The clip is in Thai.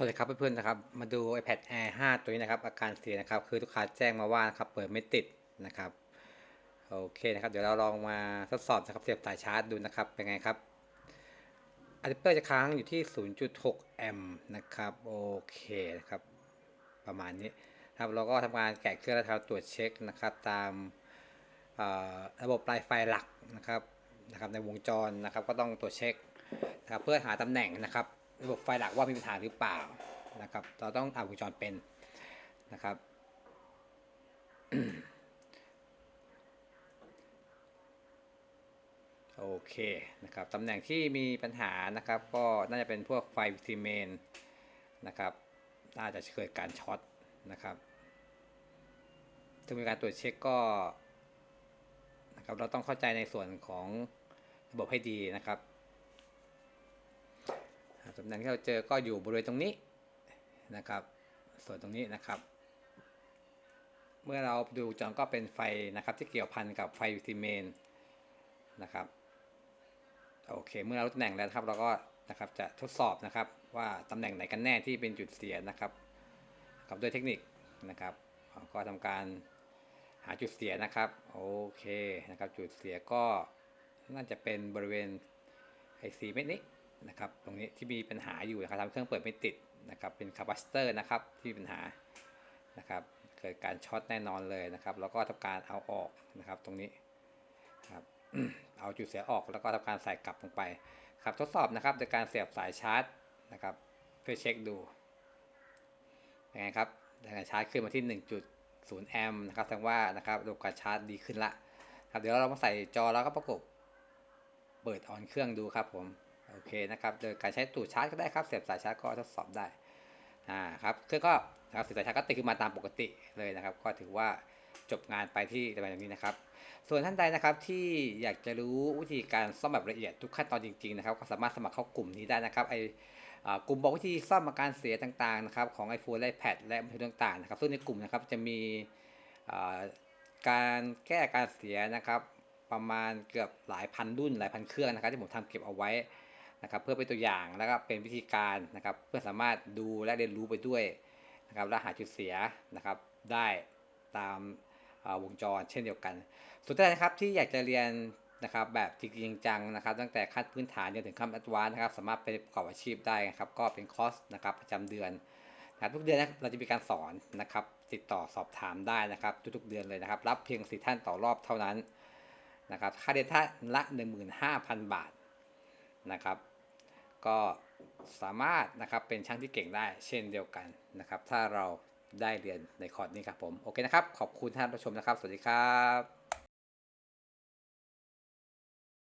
สวัสดีครับเพื่อนๆนะครับ มาดู iPad Air 5 ตัวนี้นะครับ อาการเสียนะครับ คือลูกค้าแจ้งมาว่านะครับเปิดไม่ติดนะครับ โอเคนะครับ เดี๋ยวเราลองมาทดสอบนะครับเสียบสายชาร์จดูนะครับ เป็นไงครับอะแดปเตอร์จะค้างอยู่ที่ 0.6 แอมป์นะครับ โอเคนะครับ ประมาณนี้ครับเราก็ทำการแกะเครื่องแล้วครับตรวจเช็คนะครับ ตามระบบปลายไฟหลักนะครับนะครับ ในวงจรนะครับ ก็ต้องตรวจเช็คนะครับเพื่อหาตำแหน่งนะครับ ระบบไฟหลักว่ามีปัญหาหรือเปล่านะครับ เราต้องอ่านวงจรเป็นนะครับ โอเคนะครับตำแหน่งที่มีปัญหานะครับ ก็น่าจะเป็นพวกไฟซีเมนนะครับ น่าจะเกิดการช็อตนะครับซึ่งมีการตรวจเช็คก็นะครับเราต้องเข้าใจในส่วนของระบบให้ดีนะครับ ตำแหน่งที่เราเจอก็อยู่บริเวณตรงนี้นะครับ ส่วนตรงนี้นะครับ เมื่อเราดูจอก็เป็นไฟนะครับ ที่เกี่ยวพันกับไฟซีเมนนะครับโอเค เมื่อเรารู้ตำแหน่งแล้วครับ เราก็นะครับจะทดสอบนะครับว่าตำแหน่งไหนกันแน่ที่เป็นจุดเสียนะครับกับด้วยเทคนิคนะครับ ก็ทำการหาจุดเสียนะครับโอเคนะครับจุดเสียก็น่าจะเป็นบริเวณไอซีเม็ดนี้ นะครับตรงนี้ที่มีปัญหาอยู่นะครับทำเครื่องเปิดไม่ติดนะครับเป็นคาปาซิเตอร์นะครับที่มีปัญหานะครับเกิดการช็อตแน่นอนเลยนะครับ แล้วก็ทำการเอาออกนะครับตรงนี้ครับเอาจุดเสียออกแล้วก็ทำการใส่กลับลงไปครับทดสอบนะครับโดยการเสียบสายชาร์จนะครับ เพื่อเช็คดูยังไงครับการชาร์จขึ้นมาที่ 1.0 แอมป์นะครับแสดงว่านะครับระบบการชาร์จดีขึ้นละครับเดี๋ยวเรามาใส่จอแล้วก็ประกบเปิดออนเครื่องดูครับผม โอเคนะครับ โดยการใช้ตูดชาร์จก็ได้ครับ เสียบสายชาร์จก็ทดสอบได้ อ่าครับเครื่องก็นะครับเสียบสายชาร์จก็ติดขึ้นมาตามปกติเลยนะครับ ก็ถือว่าจบงานไปที่ประมาณนี้นะครับ ส่วนท่านใดนะครับที่อยากจะรู้วิธีการซ่อมแบบละเอียดทุกขั้นตอนจริงๆนะครับ ก็สามารถสมัครเข้ากลุ่มนี้ได้นะครับไอกลุ่มบอกวิธีซ่อมอาการเสียต่างๆนะครับของ iPhone และ iPad และมือถือต่างๆนะครับซึ่งในกลุ่มนะครับจะมีการแก้การเสียนะครับ ประมาณเกือบหลายพันรุ่นหลายพันเครื่องนะครับที่ผมทำเก็บเอาไว้ นะครับเพื่อเป็นตัวอย่างแล้วก็เป็นวิธีการนะครับ เพื่อสามารถดูและเรียนรู้ไปด้วยนะครับและหาจุดเสียนะครับได้ตามาวงจรเช่นเดียวกัน สุดท้ายนะครับที่อยากจะเรียนนะครับแบบจริงจังนะครับ ตั้งแต่ขั้นพื้นฐานจนถึงขั้นอัดวานนะครับ สามารถไปประกอบอาชีพได้นะครับก็เป็นคอร์สนะครับประจำเดือนนะทุกเดือนนะเราจะมีการสอนนะครับติดต่อสอบถามได้นะครับ ทุกๆเดือนเลยนะครับ รับเพียงสี่ท่านต่อรอบเท่านั้นนะครับค่าเรียนท่านละ 15,000 บาทนะครับ ก็สามารถนะครับเป็นช่างที่เก่งได้เช่นเดียวกันนะครับ ถ้าเราได้เรียนในคอร์สนี้ครับผม โอเคนะครับ ขอบคุณท่านผู้ชมนะครับ สวัสดีครับ